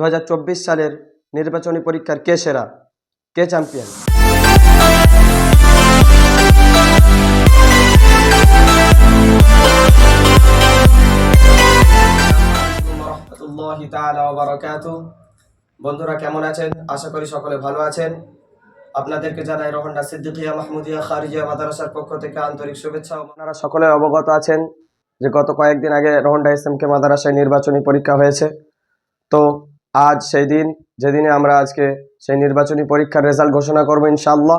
দু হাজার চব্বিশ সালের নির্বাচনী পরীক্ষার কে সেরা কে চ্যাম্পিয়ন। বন্ধুরা কেমন আছেন? আশা করি সকলে ভালো আছেন। আপনাদেরকে জানাই রহন্ডা সিদ্দিকিয়া মাহমুদিয়া খারিজিয়া মাদ্রাসার পক্ষ থেকে আন্তরিক শুভেচ্ছা আপনারা সকলে অবগত আছেন যে গত কয়েকদিন আগে রহন্ডা ইসলামকে মাদ্রাসায় নির্বাচনী পরীক্ষা হয়েছে। তো আজ সেই দিন, যেদিনে আমরা আজকে সেই নির্বাচনী পরীক্ষার রেজাল্ট ঘোষণা করব ইনশাআল্লাহ।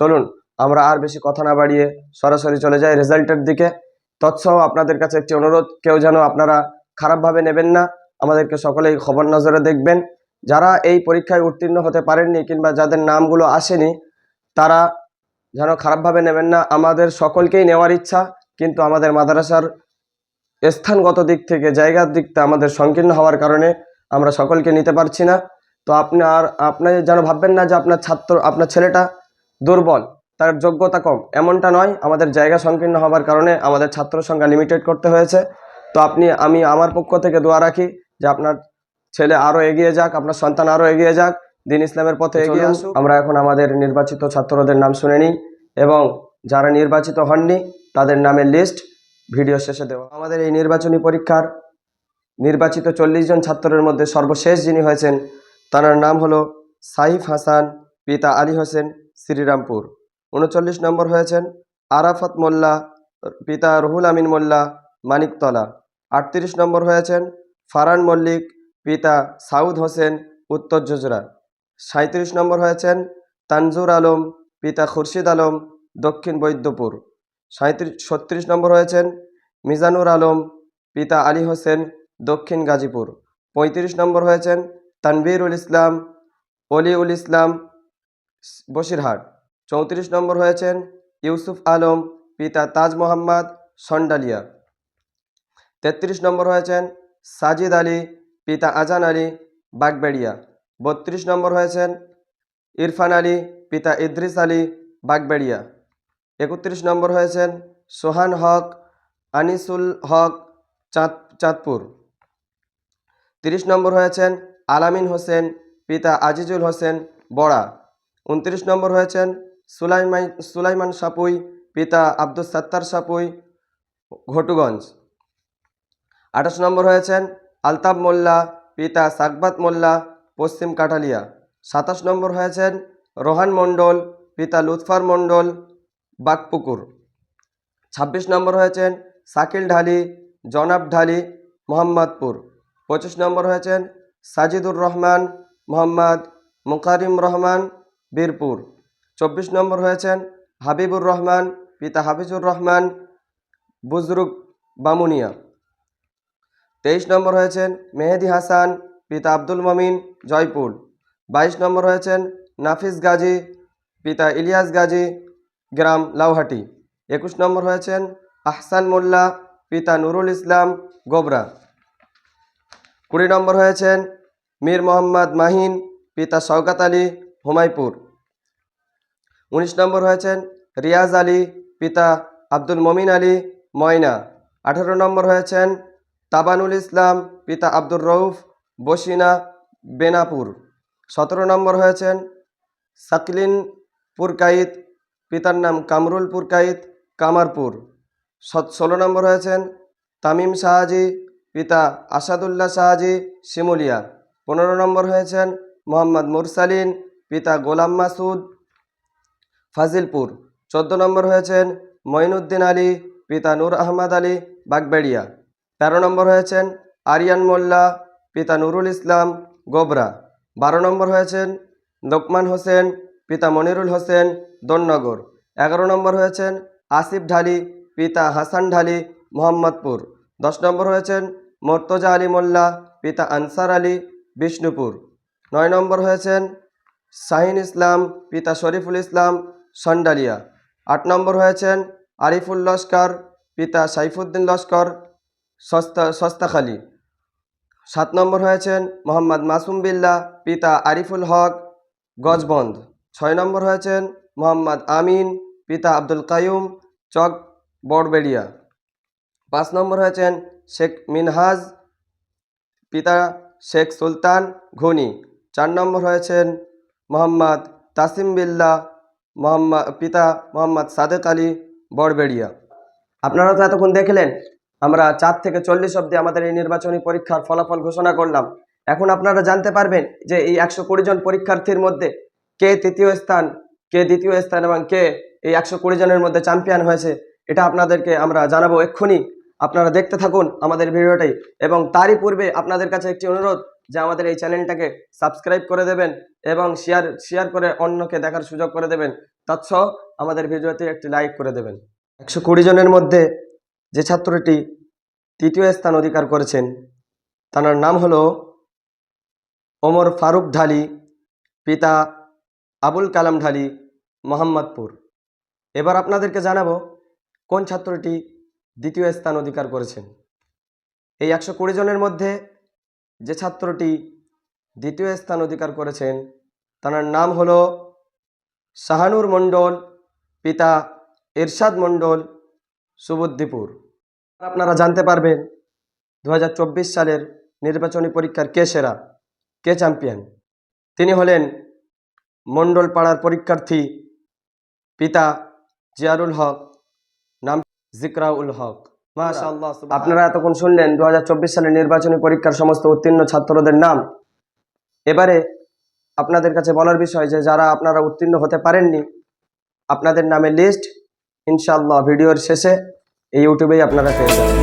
চলুন, আমরা আর বেশি কথা না বাড়িয়ে সরাসরি চলে যাই রেজাল্টের দিকে। তৎসহ আপনাদের কাছে একটি অনুরোধ, কেউ যেন আপনারা খারাপভাবে নেবেন না, আমাদেরকে সকলেই খবর নজরে দেখবেন। যারা এই পরীক্ষায় উত্তীর্ণ হতে পারেননি কিংবা যাদের নামগুলো আসেনি, তারা যেন খারাপভাবে নেবেন না। আমাদের সকলকেই নেওয়ার ইচ্ছা, কিন্তু আমাদের মাদ্রাসার স্থানগত দিক থেকে, জায়গার দিক থেকে আমাদের সংকীর্ণ হওয়ার কারণে আমরা সকলকে নিতে পারছি না। তো আপনি আর আপনি যেন ভাববেন না যে আপনার ছাত্র আপনার ছেলেটা দুর্বল তার যোগ্যতা কম। এমনটা নয় আমাদের জায়গা সংকীর্ণ হওয়ার কারণে আমাদের ছাত্র সংখ্যা লিমিটেড করতে হয়েছে। তো আপনি আমি আমার পক্ষ থেকে দোয়া রাখি যে আপনার ছেলে আরও এগিয়ে যাক আপনার সন্তান আরও এগিয়ে যাক দিন ইসলামের পথে এগিয়ে আসুক। আমরা এখন আমাদের নির্বাচিত ছাত্রদের নাম শুনে নিই এবং যারা নির্বাচিত হননি তাদের নামের লিস্ট ভিডিও শেষে দেওয়া। আমাদের এই নির্বাচনী পরীক্ষার নির্বাচিত চল্লিশ জন ছাত্রের মধ্যে সর্বশেষ যিনি হয়েছেন, তার নাম হলো সাইফ হাসান, পিতা আলী হোসেন, শ্রীরামপুর। উনচল্লিশ নম্বর হয়েছেন আরাফাত মোল্লা, পিতা রুহুল আমিন মোল্লা, মানিকতলা। আটত্রিশ নম্বর হয়েছেন ফারান মল্লিক, পিতা সাউদ হোসেন, উত্তর জোজরা। সাঁত্রিশ নম্বর হয়েছেন তানজুর আলম, পিতা খুরশিদ আলম, দক্ষিণ বৈদ্যপুর। সাঁত্রিশ ছত্রিশ নম্বর হয়েছেন মিজানুর আলম, পিতা আলী হোসেন দক্ষিণ গাজীপুর। পঁয়ত্রিশ নম্বর হয়েছেন তানবিরুল ইসলাম, অলিউল ইসলাম, বসিরহাট। চৌত্রিশ নম্বর হয়েছেন ইউসুফ আলম, পিতা তাজ মোহাম্মদ, সন্ডালিয়া। তেত্রিশ নম্বর হয়েছেন সাজিদ আলী, পিতা আজান আলী, বাগবেড়িয়া। বত্রিশ নম্বর হয়েছেন ইরফান আলী, পিতা ইদ্রিস আলী, বাগবেড়িয়া। একত্রিশ নম্বর হয়েছেন সোহান হক, আনিসুল হক চাঁদ চাঁদপুর তিরিশ নম্বর হয়েছেন আলামিন হোসেন, পিতা আজিজুল হোসেন বড়া। উনত্রিশ নম্বর হয়েছেন সুলাইমাই, সুলাইমান সাপুই, পিতা আব্দুল সাত্তার সাপুই, ঘটুগঞ্জ। আঠাশ নম্বর হয়েছেন আলতাব মোল্লা, পিতা সাকবাত মোল্লা, পশ্চিম কাঠালিয়া। সাতাশ নম্বর হয়েছেন রোহান মণ্ডল, পিতা লুৎফার মণ্ডল, বাগপুকুর। ছাব্বিশ নম্বর হয়েছেন শাকিল ঢালি, জনাব ঢালি, মোহাম্মদপুর। পঁচিশ নম্বর হয়েছেন সাজিদুর রহমান মোহাম্মদ মুকারিম রহমান বীরপুর। চব্বিশ নম্বর হয়েছেন হাবিবুর রহমান, পিতা হাফিজুর রহমান বুজরুক বামুনিয়া। তেইশ নম্বর হয়েছেন মেহেদি হাসান, পিতা আব্দুল মমিন, জয়পুর। বাইশ নম্বর হয়েছেন নাফিস গাজী, পিতা ইলিয়াস গাজী, গ্রাম লাউহাটি। একুশ নম্বর হয়েছেন আহসান মোল্লা, পিতা নুরুল ইসলাম গোবরা। কুড়ি নম্বর হয়েছেন মীর মোহাম্মদ মাহিন পিতা শওকাত আলী হুমায়পুর। উনিশ নম্বর হয়েছেন রিয়াজ আলী পিতা আব্দুল মমিন আলী ময়না। আঠারো নম্বর হয়েছেন তাবানুল ইসলাম পিতা আব্দুর রৌফ বসিনা বেনাপুর। সতেরো নম্বর হয়েছেন সাকলিন পুরকাইত পিতার নাম কামরুল পুরকাইত কামারপুর। ষোলো নম্বর হয়েছেন তামিম শাহাজি পিতা আসাদুল্লাহ শাহাজি শিমুলিয়া। পনেরো নম্বর হয়েছেন মোহাম্মদ মুরসালিন, পিতা গোলাম মাসুদ ফাজিলপুর। চোদ্দ নম্বর হয়েছেন মঈনুদ্দিন আলী, পিতা নূর আহমদ আলী বাগবেড়িয়া। তেরো নম্বর হয়েছেন আরিয়ান মোল্লা, পিতা নুরুল ইসলাম গোবরা। বারো নম্বর হয়েছেন লোকমান হোসেন, পিতা মনিরুল হোসেন দননগর এগারো নম্বর হয়েছেন আসিফ ঢালি, পিতা হাসান ঢালি মোহাম্মদপুর। দশ নম্বর হয়েছেন মর্তজা আলী মোল্লা, পিতা আনসার আলী, বিষ্ণুপুর। নয় নম্বর হয়েছেন শাহিন ইসলাম, পিতা শরীফুল ইসলাম, সন্ডালিয়া। আট নম্বর হয়েছেন আরিফুল লস্কর, পিতা সাইফুদ্দিন লস্কর, সস্তা, সস্তাখালী। সাত নম্বর হয়েছেন মোহাম্মদ মাসুম বিল্লা, পিতা আরিফুল হক, গজবন্ধ। ছয় নম্বর হয়েছেন মোহাম্মদ আমিন, পিতা আব্দুল কায়ুম চক, বড়বেড়িয়া। পাঁচ নম্বর হয়েছেন শেখ মিনহাজ, পিতা শেখ সুলতান ঘুনি। চার নম্বর হয়েছেন মোহাম্মদ তাসিম বিল্লাহ, মোহাম্মদ, পিতা মোহাম্মদ সাদেক আলী বড়বেড়িয়া। আপনারা তো এতক্ষণ দেখলেন, আমরা চার থেকে চল্লিশ অব্দি আমাদের এই নির্বাচনী পরীক্ষার ফলাফল ঘোষণা করলাম। এখন আপনারা জানতে পারবেন যে এই একশো কুড়ি জন পরীক্ষার্থীর মধ্যে কে তৃতীয় স্থান, কে দ্বিতীয় স্থান এবং কে এই একশো কুড়ি জনের মধ্যে চ্যাম্পিয়ন হয়েছে, এটা আপনাদেরকে আমরা জানাব এক্ষুনি। আপনারা দেখতে থাকুন আমাদের ভিডিওটাই এবং তারই পূর্বে আপনাদের কাছে একটি অনুরোধ যে আমাদের এই চ্যানেলটাকে সাবস্ক্রাইব করে দেবেন এবং শেয়ার শেয়ার করে অন্যকে দেখার সুযোগ করে দেবেন। তৎসহ আমাদের ভিডিওতে একটি লাইক করে দেবেন। একশো কুড়ি জনের মধ্যে যে ছাত্রটি তৃতীয় স্থান অধিকার করেছেন তার নাম হলো ওমর ফারুক ঢালি, পিতা আবুল কালাম ঢালি, মোহাম্মদপুর। এবার আপনাদেরকে জানাব কোন ছাত্রটি দ্বিতীয় স্থান অধিকার করেছেন। এই একশো কুড়ি জনের মধ্যে যে ছাত্রটি দ্বিতীয় স্থান অধিকার করেছেন তার নাম হল শাহানুর মণ্ডল, পিতা এরশাদ মণ্ডল, সুবুদ্দিপুর। আপনারা জানতে পারবেন দু হাজার চব্বিশ সালের নির্বাচনী পরীক্ষার কে সেরা, কে চ্যাম্পিয়ন। তিনি হলেন মণ্ডল পাড়ার পরীক্ষার্থী পিতা জিয়ারুল হক। জিকরাউল হক। আপনারা এতক্ষণ শুনলেন দু হাজার চব্বিশ সালের নির্বাচনী পরীক্ষার সমস্ত উত্তীর্ণ ছাত্রদের নাম। এবারে আপনাদের কাছে বলার বিষয় যে যারা আপনারা উত্তীর্ণ হতে পারেননি, আপনাদের নামে লিস্ট ইনশাআল্লাহ ভিডিওর শেষে এই ইউটিউবেই আপনারা পেয়ে যাবেন।